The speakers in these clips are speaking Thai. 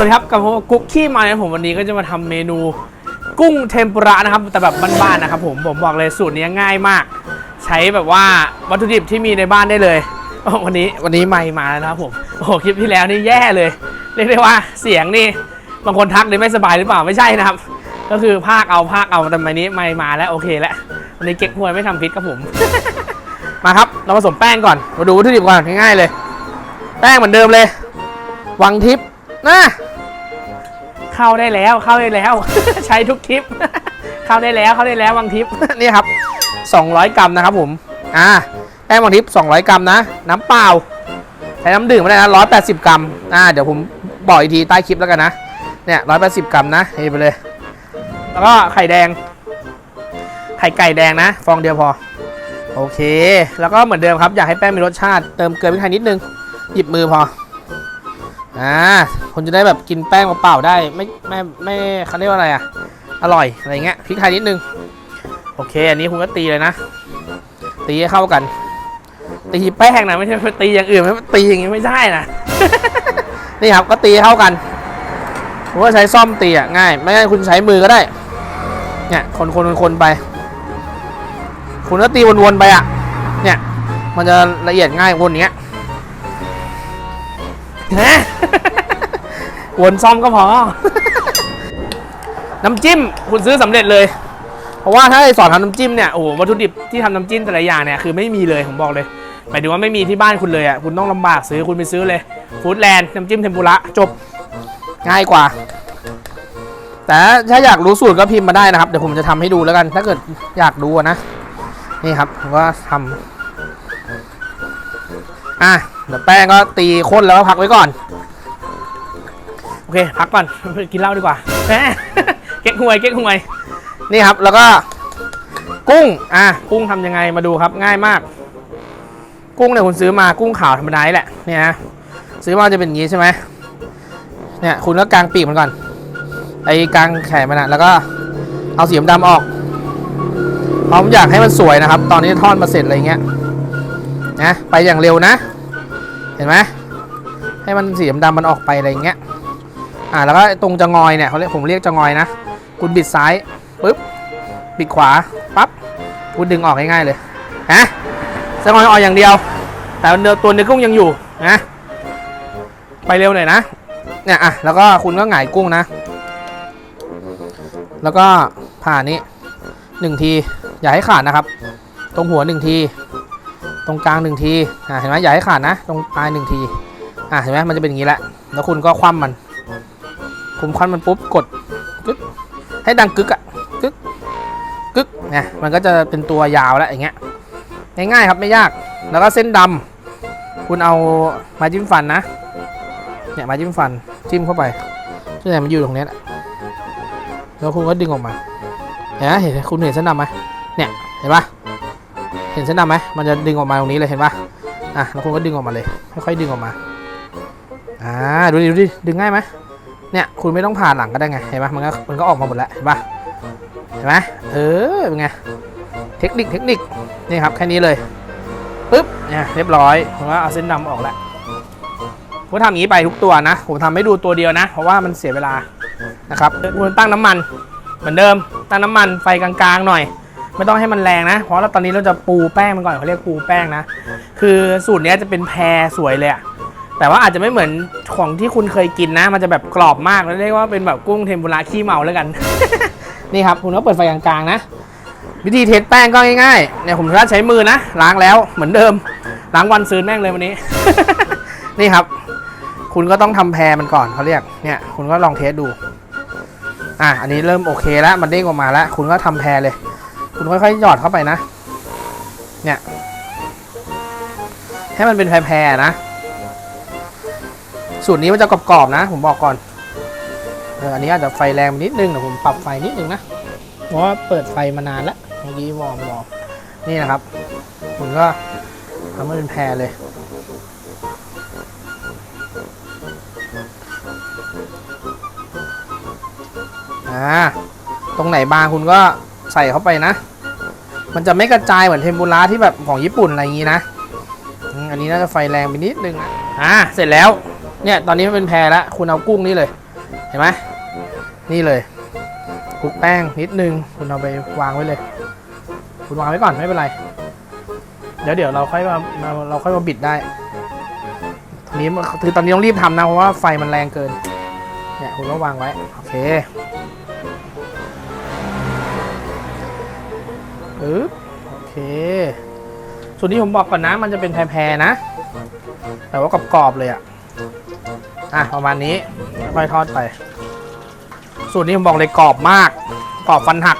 สวัสดีครับกับผมกุ๊กขี้มานะผมวันนี้ก็จะมาทำเมนู กุ้งเทมปุระนะครับ แต่แบบบ้านๆนะครับผมผมบอกเลยสูตรนี้ง่ายมาก ใช้แบบว่าวัตถุดิบที่มีในบ้านได้เลยวันนี้วันนี้ไม่มาแล้วนะครับผมโอ้โหคลิปที่แล้วนี่แย่เลยเรียกได้ว่าเสียงนี่บางคนทักเลยไม่สบายหรือเปล่าไม่ใช่นะครับ ก็คือภาคเอาภาคเอาแต่วันนี้ไม่มาแล้วโอเคแล้ววันนี้เก๊กฮวยไม่ทำพิษครับผม มาครับเราผสมแป้งก่อนมาดูวัตถุดิบก่อนง่ายๆเลย แป้งเหมือนเดิมเลย วังทิพย์นะ เข้าได้แล้วเข้าได้แล้ว ใช้ทุกทิป เข้าได้แล้วเข้าได้แล้ววังทิพย์นี่ครับ 200 กรัมนะครับผมอ่าแป้งวังทิพย์200 กรัมนะ น้ำเปล่าใช้น้ำดื่มไม่ได้นะ180 กรัมอ่าเดี๋ยวผมบอกอีกทีใต้คลิปแล้วกันนะเนี่ย180 กรัมนะเทไปเลย แล้วก็ไข่แดง ไข่ไก่แดงนะ ฟองเดียวพอ โอเค แล้วก็เหมือนเดิมครับ อยากให้แป้งมีรสชาติ เติมเกลือพริกไทยนิดนึง หยิบมือพอ อ่าคนจะได้แบบกินแป้งเปล่าๆได้ไม่ไม่ไม่เขาเรียกว่าอะไรอะ อร่อยอะไรเงี้ยพริกไทยนิดนึง โอเค อันนี้คุณก็ตีเลยนะ ตีให้เข้ากัน ตีแป้งนะไม่ใช่ตีอย่างอื่นไม่ตีอย่างงี้ไม่ใช่นะ นี่ครับก็ตีให้เข้ากันผมว่าใช้ซ่อมตีอะง่าย ไม่งั้นคุณใช้มือก็ได้ เนี่ยคนคนคนไป คุณก็ตีวนๆไปอะ เนี่ย มันจะละเอียดง่ายวนเงี้ย ฮะวนซ่อมก็พอ น้ำจิ้มคุณซื้อสำเร็จเลย เพราะว่าถ้าให้สอนทำน้ำจิ้มเนี่ยโอ้โหวัตถุดิบที่ทำน้ำจิ้มแต่ละอย่างเนี่ยคือไม่มีเลยผมบอกเลยหมายถึงว่าไม่มีที่บ้านคุณเลยอะคุณต้องลำบากซื้อคุณไปซื้อเลยฟู้ดแลนด์น้ำจิ้มเทมปุระจบง่ายกว่า แต่ถ้าอยากรู้สูตรก็พิมพ์มาได้นะครับ เดี๋ยวผมจะทำให้ดูแล้วกัน ถ้าเกิดอยากดูนะ นี่ครับผมก็ทำอะ เดี๋ยวแป้งก็ตีข้นแล้วก็พักไว้ก่อน โอเคพักก่อน กินเหล้าดีกว่าแหมเก๊กฮวยเก๊กฮวยนี่ครับแล้วก็ กุ้งอะกุ้งทำยังไงมาดูครับง่ายมาก กุ้งเนี่ยคุณซื้อมากุ้งขาวธรรมดาแหละเนี่ยนะซื้อมาจะเป็นอย่างนี้ใช่ไหมเนี่ยคุณก็กางปีกมันก่อนไอ้กลางแขนมันนะแล้วก็เอาสีดำออกเพราะผมอยากให้มันสวยนะครับ ตอนนี้ทอดมาเสร็จอะไรเงี้ยนะไปอย่างเร็วนะ เห็นไหมให้มันสีดำมันออกไปอะไรอย่างเงี้ยอ่าแล้วก็ตรงจะงอยเนี่ยเขาเรียกผมเรียกจะงอยนะคุณบิดซ้ายปุ๊บบิดขวาปั๊บคุณดึงออกง่ายๆเลยฮะจะงอยออกอย่างเดียว แต่เนื้อตัวเนื้อกุ้งยังอยู่นะไปเร็วหน่อยนะเนี่ยอะแล้วก็คุณก็หงายกุ้งนะ แล้วก็ผ่านนี้หนึ่งทีอย่าให้ขาดนะครับ ตรงหัวหนึ่งที ตรงกลางหนึ่งทีอ่าเห็นไหมอย่าให้ขาดนะ ตรงปลายหนึ่งทีอ่าเห็นไหมมันจะเป็นอย่างนี้แหละแล้วคุณก็คว่ำมัน คุณคว่ำมันปุ๊บกดกึกให้ดังกึกอะกึกกึกนี่ยมันก็จะเป็นตัวยาวแล้วอย่างเงี้ยง่ายๆครับไม่ยากแล้วก็เส้นดำคุณเอาไม้จิ้มฟันนะเนี่ยไม้จิ้มฟันจิ้มเข้าไปที่ไหนมันอยู่ตรงเนี้ยแหละแล้วคุณก็ดึงออกมาเห็นไหมเห็นคุณเห็นเส้นดำไหมเนี่ยเห็นปะ เห็นเส้นดำไหมมันจะดึงออกมาตรงนี้เลยเห็นปะอะแล้วคุณก็ดึงออกมาเลยค่อยๆดึงออกมาอ่าดูดิดูดิดึงง่ายไหมเนี่ยคุณไม่ต้องผ่านหลังก็ได้ไงเห็นปะมันก็มันก็ออกมาหมดแล้วเห็นปะเห็นไหมเออเป็นไงเทคนิคเทคนิคนี่ครับแค่นี้เลยปึ๊บเนี่ยเรียบร้อยผมก็เอาเส้นดำออกแล้วผมทำอย่างนี้ไปทุกตัวนะ ผมทำให้ดูตัวเดียวนะ เพราะว่ามันเสียเวลานะครับคุณตั้งน้ำมันเหมือนเดิม ตั้งน้ำมันไฟกลางๆหน่อย ไม่ต้องให้มันแรงนะ เพราะเราตอนนี้เราจะปูแป้งมันก่อนเขาเรียกปูแป้งนะ คือสูตรนี้จะเป็นแพรสวยเลยอะแต่ว่าอาจจะไม่เหมือนของที่คุณเคยกินนะ มันจะแบบกรอบมากแล้วเรียกว่าเป็นแบบกุ้งเทมปุระขี้เมาแล้วกัน นี่ครับคุณก็เปิดไฟกลางๆนะ วิธีเทสแป้งก็ง่ายๆเนี่ยผมจะใช้มือนะ ล้างแล้วเหมือนเดิม ล้างวันซืนแม่งเลยวันนี้ นี่ครับ คุณก็ต้องทำแพรมันก่อนเขาเรียก เนี่ย คุณก็ลองเทสดู อะ อันนี้เริ่มโอเคแล้ว มันเด้งออกมาแล้ว คุณก็ทำแพรเลย คุณค่อยๆหยอดเข้าไปนะ เนี่ย ให้มันเป็นแพรๆนะ สูตรนี้มันจะกรอบๆนะ ผมบอกก่อนเอออันนี้อาจจะไฟแรงนิดนึงเดี๋ยวผมปรับไฟนิดนึงนะเพราะว่าเปิดไฟมานานแล้วเมื่อกี้วอร์มวอร์มนี่นะครับ คุณก็ทำให้เป็นแพรเลยอ่าตรงไหนบางคุณก็ ใส่เข้าไปนะ มันจะไม่กระจายเหมือนเทมปุระที่แบบของญี่ปุ่นอะไรอย่างนี้นะอันนี้น่าจะไฟแรงไปนิดนึงนะอ่าเสร็จแล้วเนี่ยตอนนี้มันเป็นแพรแล้วคุณเอากุ้งนี่เลย เห็นไหมนี่เลยคลุกแป้งนิดนึง คุณเอาไปวางไว้เลย คุณวางไว้ก่อนไม่เป็นไร เดี๋ยวเดี๋ยวเราค่อยมามาเราค่อยมาบิดได้ทีนี้คือตอนนี้ต้องรีบทำนะเพราะว่าไฟมันแรงเกินเนี่ยคุณก็วางไว้โอเค ปึ๊บโอเคส่วนนี้ผมบอกก่อนนะ มันจะเป็นแพรๆนะ แต่ว่ากรอบๆเลยอะอะประมาณนี้ค่อยทอดไปสูตรนี้ผมบอกเลยกรอบมาก กรอบฟันหัก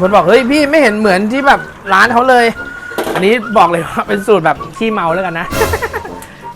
คนบอกเฮ้ยพี่ไม่เห็นเหมือนที่แบบร้านเขาเลย อันนี้บอกเลยว่าเป็นสูตรแบบขี้เมาแล้วกันนะ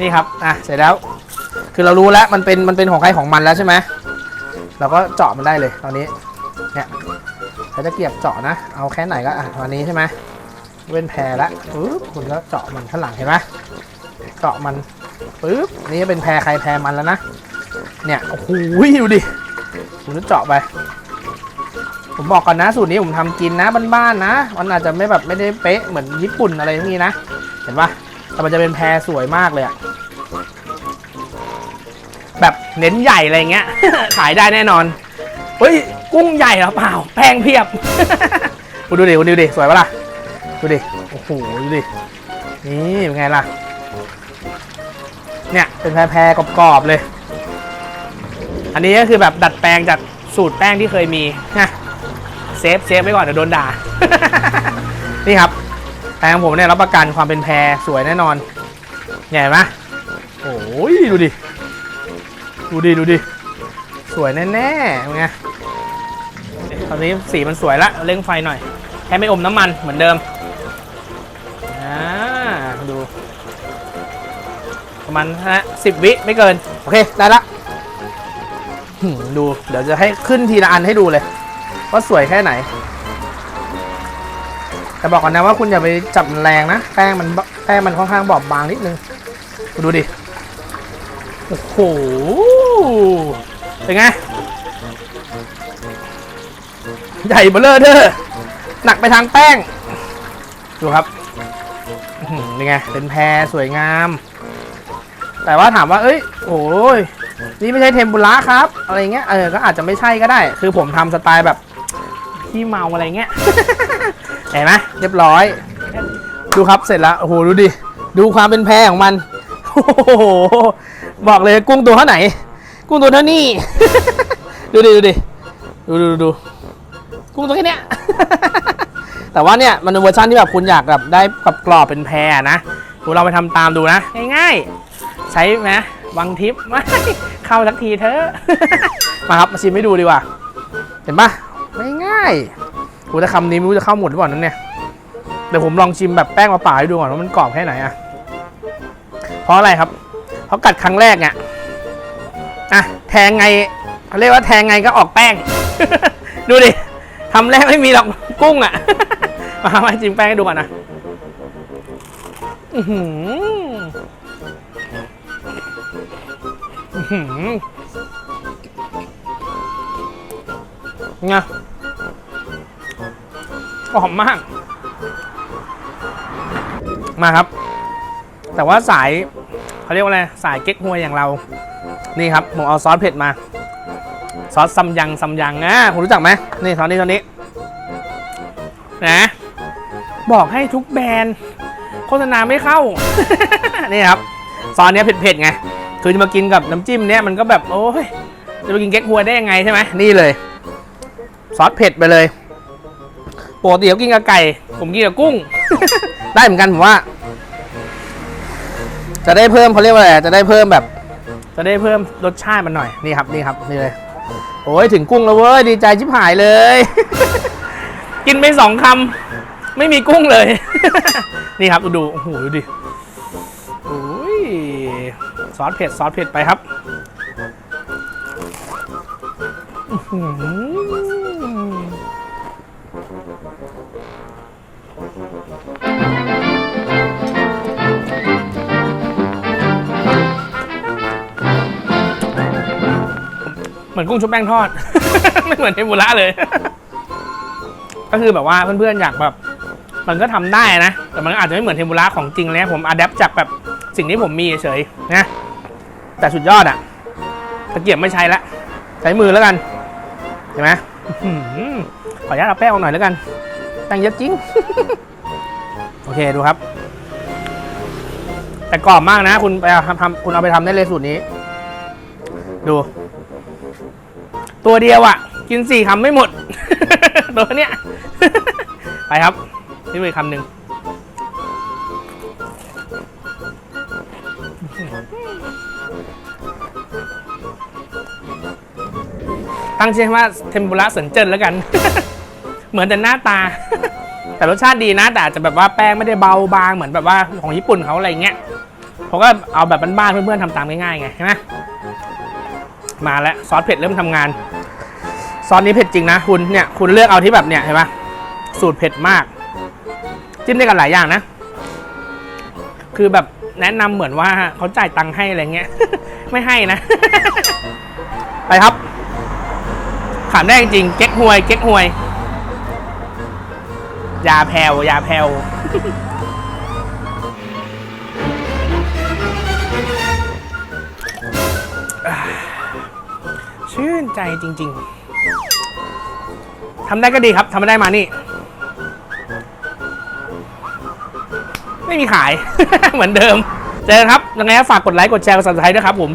นี่ครับอะเสร็จแล้ว คือเรารู้แล้วมันเป็นมันเป็นของใครของมันแล้วใช่ไหมเราก็เจาะมันได้เลยตอนนี้เนี่ย ใช้ตะเกียบเจาะนะ เอาแค่ไหนก็อะวันนี้ใช่ไหมเว้นแพรละปึ๊บคุณก็เจาะมันข้างหลังเห็นไหมเจาะมันปึ๊บนี่เป็นแพรใครแพรมันแล้วนะ เนี่ยโอ้โหดูดิผมจะเจาะไป ผมบอกก่อนนะสูตรนี้ผมทำกินนะบ้านๆนะมันอาจจะไม่แบบไม่ได้เป๊ะเหมือนญี่ปุ่นอะไรพวกนี้นะเห็นปะแต่มันจะเป็นแพรสวยมากเลยอะแบบเน้นใหญ่อะไรเงี้ยขายได้แน่นอน เฮ้ย กุ้งใหญ่หรอเปล่า แพงเพียบ คุณดูดิคุณดูดิ สวยปะล่ะ ดูดิ โอ้โห ดูดิ นี่เป็นไงล่ะ เนี่ย เป็นแพรๆกรอบๆเลย อันนี้ก็คือแบบดัดแปลงจากสูตรแป้งที่เคยมีนะเซฟเซฟไว้ก่อนเดี๋ยวโดนด่า นี่ครับแป้งผมเนี่ยรับประกันความเป็นแพรสวยแน่นอนเนี่ไหมโอ้ยดูดิ ดูดิ ดูดิ สวยแน่ๆไงตอนนี้สีมันสวยละเร่งไฟหน่อยแค่ไม่อมน้ำมันเหมือนเดิมอ่าดูประมาณฮะสิบวิไม่เกิน โอเค ได้ละดูเดี๋ยวจะให้ขึ้นทีละอันให้ดูเลย ว่าสวยแค่ไหน แต่บอกก่อนนะว่าคุณอย่าไปจับแรงนะ แป้งมันแป้งมันค่อนข้างบอบบางนิดนึง ดูดิ โอ้โห เป็นไง ใหญ่เบ้อเลอเด้อหนักไปทางแป้ง ดูครับเป็นไง เป็นแพรสวยงาม แต่ว่าถามว่า เอ้ย โอ้ย นี่ไม่ใช่เทมปุระครับ อะไรเงี้ย เออ ก็อาจจะไม่ใช่ก็ได้ คือผมทำสไตล์แบบขี้เมาอะไรเงี้ย เห็นไหมเรียบร้อย ดูครับ เสร็จแล้ว โอ้โห ดูดิ ดูความเป็นแพรของมัน โอ้โห บอกเลยกุ้งตัวเท่าไหน กุ้งตัวเท่านี้ ดูดิดูดิดูดูดูกุ้งตัวแค่เนี้ย แต่ว่าเนี่ยมันเป็นเวอร์ชันที่แบบคุณอยากแบบได้กับกรอบเป็นแพรนะดูเราไปทำตามดูนะ ง่ายๆ ใช้ไหมวังทิปไม่เข้าสักทีเถอะ มาครับมาชิมให้ดูดีกว่า เห็นปะไม่ง่ายกูจะคำนี้ไม่รู้จะเข้าหมดหรือเปล่านั้นเนี่ยเดี๋ยวผมลองชิมแบบแป้งมาป่าให้ดูก่อนว่ามันกรอบแค่ไหนอะเพราะอะไรครับ เพราะกัดครั้งแรกเนี่ย อะแทงไงเขาเรียกว่าแทงไงก็ออกแป้ง ดูดิทำแรกไม่มีหรอกกุ้งอะมามาจิ้มแป้งให้ดูก่อนนะอื้อหืออื้อหือไงหอมมาก มาครับ แต่ว่าสายเขาเรียกว่าอะไร สายเก๊กฮวยอย่างเรา นี่ครับผมเอาซอสเผ็ดมา ซอสซัมยังซัมยังอะคุณรู้จักไหมนี่ซอสนี้ซอสนี้นะบอกให้ทุกแบรนด์โฆษณาไม่เข้า นี่ครับซอสเนี้ยเผ็ดๆไงคือจะมากินกับน้ำจิ้มเนี้ยมันก็แบบโอ้ยจะมากินเก๊กฮวยได้ยังไงใช่ไหมนี่เลย ซอสเผ็ดไปเลยปกติเขากินกับไก่ ผมกินกับกุ้ง ได้เหมือนกันผมว่า จะได้เพิ่มเขาเรียกว่าอะไรจะได้เพิ่มแบบ จะได้เพิ่มรสชาติมันหน่อยนี่ครับนี่ครับนี่เลยโอ้ยถึงกุ้งแล้วเว้ยดีใจชิบหายเลย กินไปสองคำไม่มีกุ้งเลย นี่ครับดูดูโอ้โหดูดิโอ้ยซอสเผ็ดซอสเผ็ดไปครับ เหมือนกุ้งชุบแป้งทอด ไม่เหมือนเทมปุระเลย ก็คือแบบว่าเพื่อนๆอยากแบบ มันก็ทำได้นะ แต่มันอาจจะไม่เหมือนเทมปุระของจริงเลยผมอัดแอปจากแบบสิ่งที่ผมมีเฉยๆนะแต่สุดยอดอะตะเกียบไม่ใช้ละใช้มือแล้วกันเห็นไหมขออนุญาตเอาแป้งออกหน่อยแล้วกันแป้งเยอะจริง โอเคดูครับ แต่กรอบมากนะ คุณไปทำทำคุณเอาไปทำได้เลยสูตรนี้ ดู ตัวเดียวอะ่ะ กินสี่คำไม่หมด ตัวเนี้ย ไปครับนี่ไปคำหนึ่งตั้งชื่อว่าเทมปุระเสินเจิ้นแล้วกัน เหมือนแต่หน้าตา แต่รสชาติดีนะ แต่อาจจะแบบว่าแป้งไม่ได้เบาบางเหมือนแบบว่าของญี่ปุ่นเขาอะไรเงี้ยเขาก็เอาแบบบ้านๆเพื่อนๆทำตามง่ายๆไงใช่ไหม มาแล้วซอสเผ็ดเริ่มทำงาน ซอสนี้เผ็ดจริงนะคุณเนี่ยคุณเลือกเอาที่แบบเนี่ยเห็นปะสูตรเผ็ดมาก จิ้มได้กันหลายอย่างนะ คือแบบแนะนำเหมือนว่าเขาจ่ายตังค์ให้อะไรเงี้ย ไม่ให้นะ ไปครับขามได้จริงเก๊กฮวย เก๊กฮวย ยาแพลวยาแพลว ใจจริง ๆทำได้ก็ดีครับทำไม่ได้มานี่ ไม่มีขาย เหมือนเดิม เจอครับยังไงฝากกดไลค์กดแชร์กดซับสไคร้ด้วยครับผม